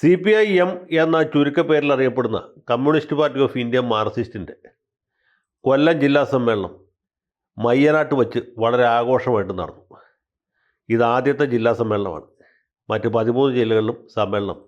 C P I M എന്ന ചുരുക്കപ്പേരിൽ അറിയപ്പെടുന്ന കമ്മ്യൂണിസ്റ്റ് പാർട്ടി ഓഫ് ഇന്ത്യ മാർക്സിസ്റ്റിന്റെ കൊല്ലം ജില്ലാ സമ്മേളനം മയ്യനാട്ട് വച്ച് വളരെ ആഘോഷമായിട്ട് നടന്നു. ഇതാദ്യത്തെ ജില്ലാ സമ്മേളനമാണ്. മറ്റ് പതിമൂന്ന് ജില്ലകളിലും സമ്മേളനം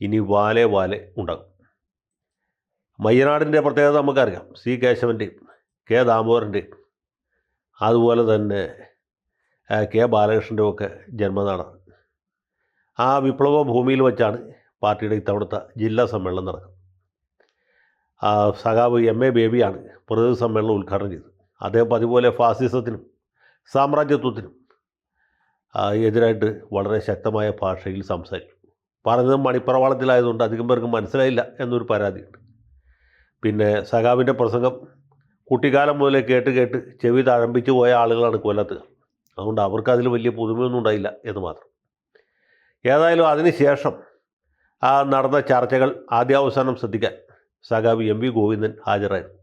ഇനി വാലെ വാലെ ഉണ്ടാകും. മയ്യനാടിന്റെ പ്രത്യേകത നമുക്കറിയാം. സി കേശവന്റെയും കെ ദാമോദരന്റെയും അതുപോലെ തന്നെ കെ ബാലകൃഷ്ണന്റെയും ഒക്കെ ജന്മനാടാണ്. ആ വിപ്ലവ ഭൂമിയിൽ വെച്ചാണ് പാർട്ടിയുടെ ഇത്തവണത്തെ ജില്ലാ സമ്മേളനം നടക്കും. സഖാവ് എം എ ബേബിയാണ് പ്രതിനിധി സമ്മേളനം ഉദ്ഘാടനം ചെയ്തത്. അദ്ദേഹം അതുപോലെ ഫാസിസത്തിനും സാമ്രാജ്യത്വത്തിനും എതിരായിട്ട് വളരെ ശക്തമായ ഭാഷയിൽ സംസാരിച്ചു. പറഞ്ഞത് മണിപ്രവാളത്തിലായതുകൊണ്ട് അധികം പേർക്ക് മനസ്സിലായില്ല എന്നൊരു പരാതിയുണ്ട്. പിന്നെ സഖാവിന്റെ പ്രസംഗം കുട്ടിക്കാലം മുതലേ കേട്ട് കേട്ട് ചെവി തഴമ്പിച്ചു പോയ ആളുകളാണ് കൊല്ലത്തുകാർ അതുകൊണ്ട് അവർക്ക് അതിൽ വലിയ പുതുമയൊന്നും ഉണ്ടായില്ല എന്ന് മാത്രം. ഏതായാലും അതിനുശേഷം ആ നടന്ന ചർച്ചകൾ ആദ്യാവസാനം ശ്രദ്ധിക്കാൻ സഖാവ് എം വി ഗോവിന്ദൻ ഹാജരായിരുന്നു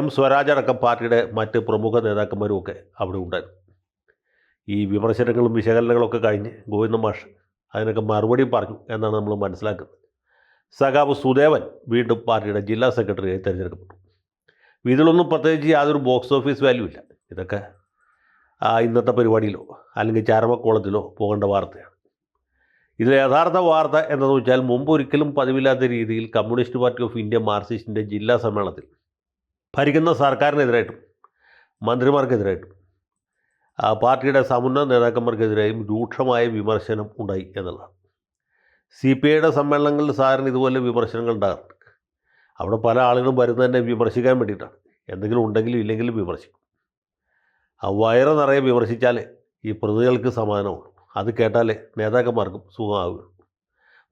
എം സ്വരാജ് അടക്കം പാർട്ടിയുടെ മറ്റ് പ്രമുഖ നേതാക്കന്മാരും ഒക്കെ അവിടെ ഉണ്ടായിരുന്നു. ഈ വിമർശനങ്ങളും വിശകലനങ്ങളൊക്കെ കഴിഞ്ഞ് ഗോവിന്ദ മാഷ് അതിനൊക്കെ മറുപടി പറഞ്ഞു എന്നാണ് നമ്മൾ മനസ്സിലാക്കുന്നത്. സഖാവ് സുദേവൻ വീണ്ടും പാർട്ടിയുടെ ജില്ലാ സെക്രട്ടറിയായി തിരഞ്ഞെടുക്കപ്പെട്ടു. ഇതിലൊന്നും പ്രത്യേകിച്ച് യാതൊരു ബോക്സ് ഓഫീസ് വാല്യൂ ഇല്ല. ഇതൊക്കെ ഇന്നത്തെ പരിപാടിയിലോ അല്ലെങ്കിൽ ചാരമക്കോളത്തിലോ പോകേണ്ട വാർത്തയാണ്. ഇതിലെ യഥാർത്ഥ വാർത്ത എന്താണെന്ന് വെച്ചാൽ മുമ്പ് ഒരിക്കലും പതിവില്ലാത്ത രീതിയിൽ കമ്മ്യൂണിസ്റ്റ് പാർട്ടി ഓഫ് ഇന്ത്യ മാർക്സിസ്റ്റിന്റെ ജില്ലാ സമ്മേളനത്തിൽ ഭരിക്കുന്ന സർക്കാരിനെതിരായിട്ടും മന്ത്രിമാർക്കെതിരായിട്ടും പാർട്ടിയുടെ സമുന്ന നേതാക്കന്മാർക്കെതിരെയും രൂക്ഷമായ വിമർശനം ഉണ്ടായി എന്നുള്ളതാണ്. സി പി ഐയുടെ സമ്മേളനങ്ങളിൽ സാറിന് ഇതുപോലെ വിമർശനങ്ങൾ ഉണ്ടാകാറുണ്ട്. അവിടെ പല ആളുകളും വരുന്നത് തന്നെ വിമർശിക്കാൻ വേണ്ടിയിട്ടാണ്. എന്തെങ്കിലും ഉണ്ടെങ്കിലും ഇല്ലെങ്കിലും വിമർശിക്കും. ആ വയറ് നിറയെ വിമർശിച്ചാലേ ഈ പ്രതികൾക്ക് സമാധാനമുള്ളൂ. അത് കേട്ടാലേ നേതാക്കന്മാർക്കും സുഖമാവുകയുള്ളൂ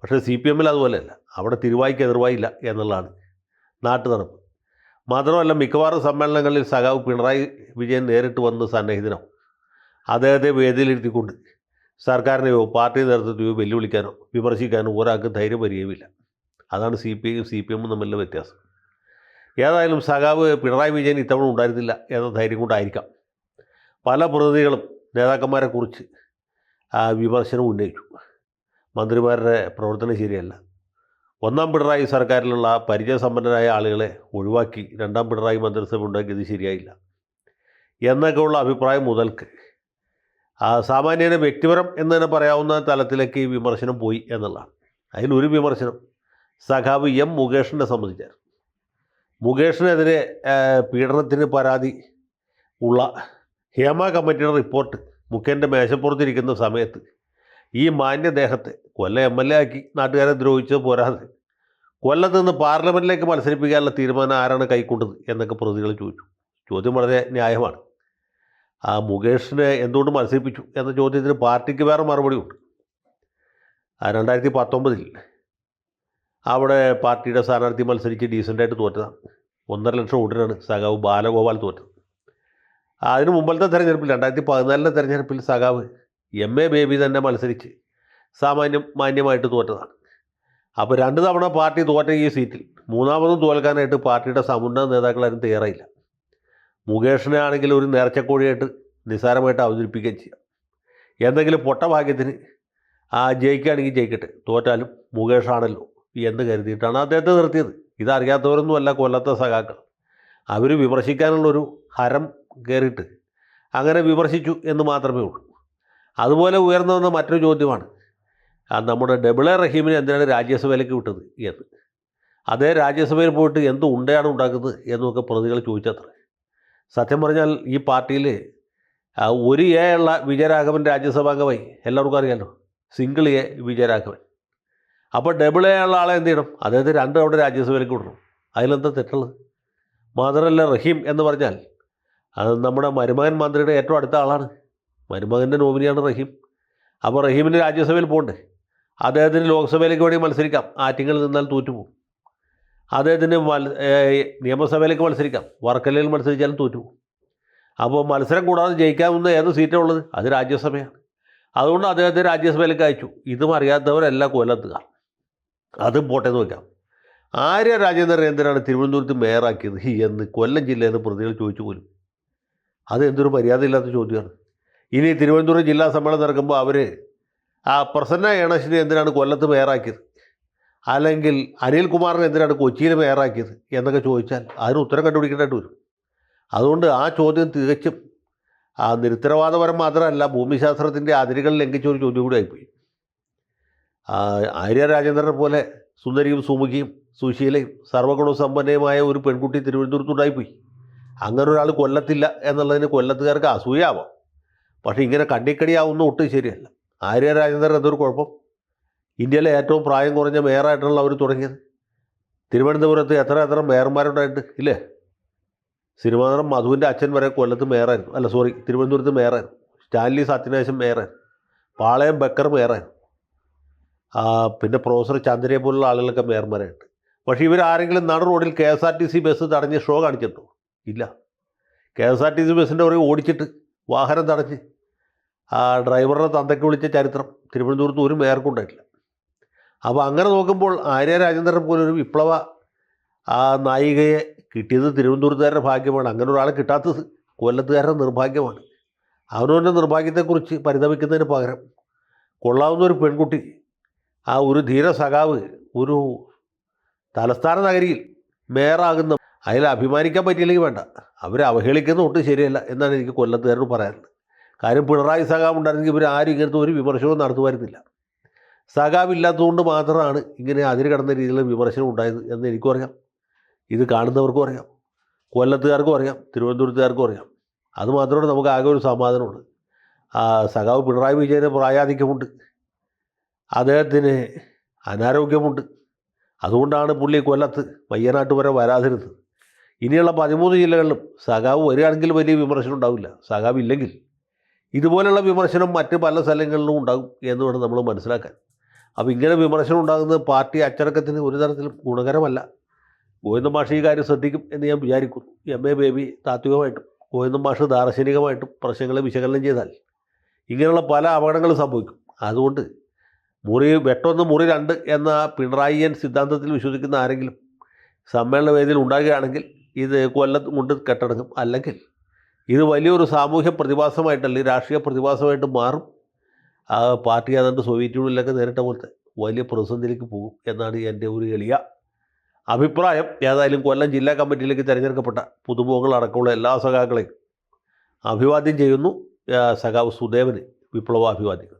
പക്ഷേ സി പി എമ്മിൽ അതുപോലെയല്ല. അവിടെ തിരുവായിക്ക് എതിർവായില്ല എന്നുള്ളതാണ് നാട്ടു നടപ്പ്. മാത്രമല്ല മിക്കവാറും സമ്മേളനങ്ങളിൽ സഖാവ് പിണറായി വിജയൻ നേരിട്ട് വന്ന് സന്നിഹിതനോ അദ്ദേഹത്തെ വേദിയിലിരുത്തിക്കൊണ്ട് സർക്കാരിനെയോ പാർട്ടി നേതൃത്വത്തെയോ വെല്ലുവിളിക്കാനോ വിമർശിക്കാനോ ഒരാൾക്ക് ധൈര്യം വരികയുമില്ല. അതാണ് സി പി ഐയും സി പി എമ്മും തമ്മിലുള്ള വ്യത്യാസം. ഏതായാലും സഖാവ് പിണറായി വിജയൻ ഇത്തവണ ഉണ്ടായിരുന്നില്ല എന്ന ധൈര്യം കൊണ്ടായിരിക്കാം. പല പ്രതിനിധികളും നേതാക്കന്മാരെ കുറിച്ച് ആ വിമർശനം ഉന്നയിച്ചു. മന്ത്രിമാരുടെ പ്രവർത്തനം ശരിയല്ല. ഒന്നാം പിണറായി സർക്കാരിലുള്ള പരിചയസമ്പന്നരായ ആളുകളെ ഒഴിവാക്കി രണ്ടാം പിണറായി മന്ത്രിസഭ ഉണ്ടാക്കിയത് ശരിയായില്ല. എന്നൊക്കെയുള്ള അഭിപ്രായം മുതൽക്ക്. സാമാന്യനെ വ്യക്തിപരം എന്ന് തന്നെ പറയാവുന്ന തലത്തിലേക്ക് ഈ വിമർശനം പോയി എന്നുള്ളതാണ്. അതിലൊരു വിമർശനം സഖാവ് എം മുകേഷിനെ സംബന്ധിച്ചാണ്. മുകേഷിനെതിരെ പീഡനത്തിന് പരാതി ഉള്ള ഹേമ കമ്മിറ്റിയുടെ റിപ്പോർട്ട് മുഖ്യന്റെ മേശപ്പുറത്തിരിക്കുന്ന സമയത്ത് ഈ മാന്യദേഹത്തെ കൊല്ല എം എൽ എ ആക്കി നാട്ടുകാരെ ദ്രോഹിച്ചത് പോരാതെ. കൊല്ലത്ത് നിന്ന് പാർലമെന്റിലേക്ക് മത്സരിപ്പിക്കാനുള്ള തീരുമാനം ആരാണ് കൈക്കൊണ്ടത് എന്നൊക്കെ പ്രതികൾ ചോദിച്ചു. ചോദ്യം വളരെ ന്യായമാണ്. ആ മുകേഷിനെ എന്തുകൊണ്ട് മത്സരിപ്പിച്ചു എന്ന ചോദ്യത്തിന് പാർട്ടിക്ക് വേറെ മറുപടിയുണ്ട്. ആ രണ്ടായിരത്തി പത്തൊമ്പതിൽ അവിടെ പാർട്ടിയുടെ സ്ഥാനാർത്ഥി മത്സരിച്ച് ഡീസന്റായിട്ട് തോറ്റതാണ്. ഒന്നര ലക്ഷം വോട്ടിനാണ് സഖാവ് ബാലഗോപാൽ തോറ്റത്. അതിന് മുമ്പത്തെ തെരഞ്ഞെടുപ്പിൽ രണ്ടായിരത്തി പതിനാലിലെ തെരഞ്ഞെടുപ്പിൽ സഖാവ് എം എ ബേബി തന്നെ മത്സരിച്ച് സാമാന്യം മാന്യമായിട്ട് തോറ്റതാണ്. അപ്പോൾ രണ്ട് തവണ പാർട്ടി തോറ്റ ഈ സീറ്റിൽ മൂന്നാമതും തോൽക്കാനായിട്ട് പാർട്ടിയുടെ സമുന്നത നേതാക്കളാരും തയ്യാറായില്ല. മുകേഷിനെ ആണെങ്കിൽ ഒരു നേർച്ചക്കോഴിയായിട്ട് നിസ്സാരമായിട്ട് അവതരിപ്പിക്കുകയും ചെയ്യാം. എന്തെങ്കിലും പൊട്ട ഭാഗ്യത്തിന് ആ ജയിക്കുകയാണെങ്കിൽ ജയിക്കട്ടെ തോറ്റാലും മുകേഷാണല്ലോ എന്ന് കരുതിയിട്ടാണ് അദ്ദേഹത്തെ നിർത്തിയത്. ഇതറിയാത്തവരൊന്നുമല്ല കൊല്ലത്തെ സഖാക്കൾ. അവർ വിമർശിക്കാനുള്ളൊരു ഹരം കയറിയിട്ട് അങ്ങനെ വിമർശിച്ചു എന്ന് മാത്രമേ ഉള്ളൂ. അതുപോലെ ഉയർന്നു വന്ന മറ്റൊരു ചോദ്യമാണ്. നമ്മുടെ ഡബിളെ റഹീമിനെ എന്തിനാണ് രാജ്യസഭയിലേക്ക് വിട്ടത് എന്ന്. അതേ രാജ്യസഭയിൽ പോയിട്ട് എന്ത് ഉണ്ടയാണ് ഉണ്ടാക്കുന്നത് എന്നൊക്കെ പ്രതികൾ ചോദിച്ചത്ര. സത്യം പറഞ്ഞാൽ ഈ പാർട്ടിയിൽ ഒരു എ ഉള്ള വിജയരാഘവൻ രാജ്യസഭാംഗമായി. എല്ലാവർക്കും അറിയാലോ സിംഗിൾ എ വിജയരാഘവൻ. അപ്പോൾ ഡബിൾ എ ഉള്ള ആളെ എന്ത് ചെയ്യണം? അദ്ദേഹത്തെ രണ്ട് അവിടെ രാജ്യസഭയിലേക്ക് വിടണം. അതിലെന്താ തെറ്റുള്ളത്? മാത്രമല്ല റഹീം എന്ന് പറഞ്ഞാൽ അത് നമ്മുടെ മരുമകൻ മന്ത്രിയുടെ ഏറ്റവും അടുത്ത ആളാണ്. മരുമകന്റെ നോമിനിയാണ് റഹീം. അപ്പോൾ റഹീമിന് രാജ്യസഭയിൽ പോകണ്ടേ? അദ്ദേഹത്തിന് ലോക്സഭയിലേക്ക് വേണമെങ്കിൽ മത്സരിക്കാം. ആറ്റിങ്ങളിൽ നിന്നാൽ തോറ്റുപോകും. അദ്ദേഹത്തിന് മൽ നിയമസഭയിലേക്ക് മത്സരിക്കാം. വർക്കലയിൽ മത്സരിച്ചാലും തോറ്റുപോകും. അപ്പോൾ മത്സരം കൂടാതെ ജയിക്കാവുന്ന ഏത് സീറ്റാണ് ഉള്ളത്? അത് രാജ്യസഭയാണ്. അതുകൊണ്ട് അദ്ദേഹത്തെ രാജ്യസഭയിലേക്ക് അയച്ചു. ഇതും അറിയാത്തവരല്ല കൊല്ലത്തുക. അതും പോട്ടെ നോക്കാം ആര്യ രാജേന്ദ്രൻ എന്തിനാണ് തിരുവനന്തപുരത്ത് മേയറാക്കിയത്? എന്ന് കൊല്ലം ജില്ലയിൽ നിന്ന് പ്രതികൾ ചോദിച്ചു പോലും. അത് എന്തൊരു മര്യാദയില്ലാത്ത ചോദ്യമാണ് ഇനി തിരുവനന്തപുരം ജില്ലാ സമ്മേളനം നടക്കുമ്പോൾ അവർ ആ പ്രസന്ന ഗണേശിനെ എന്തിനാണ് കൊല്ലത്ത് മേയറാക്കിയത്? അല്ലെങ്കിൽ അനിൽകുമാറിനെ എന്തിനാണ് കൊച്ചിയിൽ മേയറാക്കിയത് എന്നൊക്കെ ചോദിച്ചാൽ അതിന് ഉത്തരം കണ്ടുപിടിക്കേണ്ടതായിട്ട് വരും. അതുകൊണ്ട് ആ ചോദ്യം തികച്ചും ആ നിരുത്തരവാദപരം മാത്രമല്ല ഭൂമിശാസ്ത്രത്തിന്റെ അതിരുകൾ ലംഘിച്ച ഒരു ചോദ്യം കൂടി ആയിപ്പോയി. ആര്യ രാജേന്ദ്രനെ പോലെ സുന്ദരിയും സുമുഖിയും സുശീലയും സർവഗുണസമ്പന്നയുമായ ഒരു പെൺകുട്ടി തിരുവനന്തപുരത്തുണ്ടായിപ്പോയി. അങ്ങനെ ഒരാൾ കൊല്ലത്തില്ല എന്നുള്ളതിന് കൊല്ലത്തുകാർക്ക് അസൂയാവാം. പക്ഷേ ഇങ്ങനെ കണ്ണിക്കടിയാവുന്ന ഒട്ടും ശരിയല്ല. ആര്യ രാജേന്ദ്രൻ എന്തൊരു കുഴപ്പം? ഇന്ത്യയിലെ ഏറ്റവും പ്രായം കുറഞ്ഞ മേയറായിട്ടുള്ള അവർ തുടങ്ങിയത്. തിരുവനന്തപുരത്ത് എത്ര എത്ര മേയർമാരുണ്ടായിട്ട് ഇല്ലേ? സിനിമാ നടൻ മധുവിന്റെ അച്ഛൻ വരെ കൊല്ലത്ത് മേയറായിരുന്നു. അല്ല സോറി തിരുവനന്തപുരത്ത് മേയറായിരുന്നു. സ്റ്റാൻലി സത്യനാശം മേയറായിരുന്നു. പാളയം ബക്കർ മേയറായിരുന്നു. പിന്നെ പ്രൊഫസർ ചന്ദ്രയെ പോലുള്ള ആളുകളൊക്കെ മേയർമാരായിട്ട്. പക്ഷേ ഇവരാരെങ്കിലും നട റോഡിൽ K S R T C bus തടഞ്ഞ് ഷോ കാണിച്ചിട്ടുണ്ടോ? ഇല്ല. K S R T C ബസ്സിന്റെ പുറകെ ഓടിച്ചിട്ട് വാഹനം തടഞ്ഞ് ആ ഡ്രൈവറുടെ തന്തയ്ക്ക് വിളിച്ച ചരിത്രം തിരുവനന്തപുരത്ത് ഒരു മേയർക്കും ഉണ്ടായിട്ടില്ല. അപ്പോൾ അങ്ങനെ നോക്കുമ്പോൾ ആര്യ രാജേന്ദ്രൻ പോലൊരു വിപ്ലവ ആ നായികയെ കിട്ടിയത് തിരുവനന്തപുരത്തുകാരുടെ ഭാഗ്യമാണ്. അങ്ങനെ ഒരാളെ കിട്ടാത്തത് കൊല്ലത്തുകാരുടെ നിർഭാഗ്യമാണ്. അവനവന്റെ നിർഭാഗ്യത്തെക്കുറിച്ച് പരിതപിക്കുന്നതിന് പകരം കൊള്ളാവുന്ന ഒരു പെൺകുട്ടി ആ ഒരു ധീര സഖാവ് ഒരു തലസ്ഥാന നഗരിയിൽ മേയറാകുന്ന അതിൽ അഭിമാനിക്കാൻ പറ്റിയില്ലെങ്കിൽ വേണ്ട. അവരെ അവഹേളിക്കുന്ന ഒട്ടും ശരിയല്ല എന്നാണ് എനിക്ക് കൊല്ലത്തുകാരോട് പറയാനുള്ളത്. കാര്യം പിണറായി സഖാവ് ഉണ്ടായിരുന്നെങ്കിൽ ഇവർ ആരും ഇങ്ങനത്തെ ഒരു വിമർശനവും നടത്തുമായിരുന്നില്ല. സഖാവ് ഇല്ലാത്തതുകൊണ്ട് മാത്രമാണ് ഇങ്ങനെ അതിര് കടന്ന രീതിയിലുള്ള വിമർശനം ഉണ്ടായത് എന്ന് എനിക്കും അറിയാം. ഇത് കാണുന്നവർക്കും അറിയാം. കൊല്ലത്തുകാർക്കും അറിയാം. തിരുവനന്തപുരത്തുകാർക്കും അറിയാം. അത് മാത്രമേ നമുക്ക് ആകെ ഒരു സമാധാനമുണ്ട് സഖാവ് പിണറായി വിജയന് പ്രായാധിക്യമുണ്ട്. അദ്ദേഹത്തിന് അനാരോഗ്യമുണ്ട്. അതുകൊണ്ടാണ് പുള്ളി കൊല്ലത്ത് വയ്യനാട്ട് വരെ വരാതിരുന്നത്. ഇനിയുള്ള പതിമൂന്ന് ജില്ലകളിലും സഖാവ് വരികയാണെങ്കിൽ വലിയ വിമർശനം ഉണ്ടാവില്ല. സഖാവ് ഇല്ലെങ്കിൽ ഇതുപോലെയുള്ള വിമർശനം മറ്റ് പല സ്ഥലങ്ങളിലും ഉണ്ടാകും എന്ന് വേണം നമ്മൾ മനസ്സിലാക്കാൻ. അപ്പോൾ ഇങ്ങനെ വിമർശനം ഉണ്ടാകുന്നത് പാർട്ടി അച്ചടക്കത്തിന് ഒരു തരത്തിലും ഗുണകരമല്ല. ഗോവിന്ദ മാഷ് ഈ കാര്യം ശ്രദ്ധിക്കും എന്ന് ഞാൻ വിചാരിക്കുന്നു. എം എ ബേബി താത്വികമായിട്ടും ഗോവിന്ദ മാഷ് ദാർശനികമായിട്ടും പ്രശ്നങ്ങളെ വിശകലനം ചെയ്താൽ ഇങ്ങനെയുള്ള പല അപകടങ്ങളും സംഭവിക്കും. അതുകൊണ്ട് മുറി വെട്ടൊന്ന് മുറി രണ്ട് എന്ന പിണറായിയൻ സിദ്ധാന്തത്തിൽ വിശ്വസിക്കുന്ന ആരെങ്കിലും സമ്മേളന വേദിയിൽ ഉണ്ടാകുകയാണെങ്കിൽ ഇത് കൊല്ലത്ത് മുണ്ട് കെട്ടടങ്ങും. അല്ലെങ്കിൽ ഇത് വലിയൊരു സാമൂഹ്യ പ്രതിഭാസമായിട്ട് അല്ലെങ്കിൽ രാഷ്ട്രീയ പ്രതിഭാസമായിട്ട് മാറും. ആ പാർട്ടി ഏതാണ്ട് സോവിയറ്റ് യൂണിയനിലൊക്കെ നേരിട്ട പോലത്തെ വലിയ പ്രതിസന്ധിയിലേക്ക് പോകും എന്നാണ് എന്റെ ഒരു എളിയ അഭിപ്രായം. ഏതായാലും കൊല്ലം ജില്ലാ കമ്മിറ്റിയിലേക്ക് തിരഞ്ഞെടുക്കപ്പെട്ട പുതുമുഖങ്ങൾ അടക്കമുള്ള എല്ലാ സഖാക്കളെയും അഭിവാദ്യം ചെയ്യുന്നു. സഖാവ് സുദേവന് വിപ്ലവാഭിവാദ്യങ്ങൾ.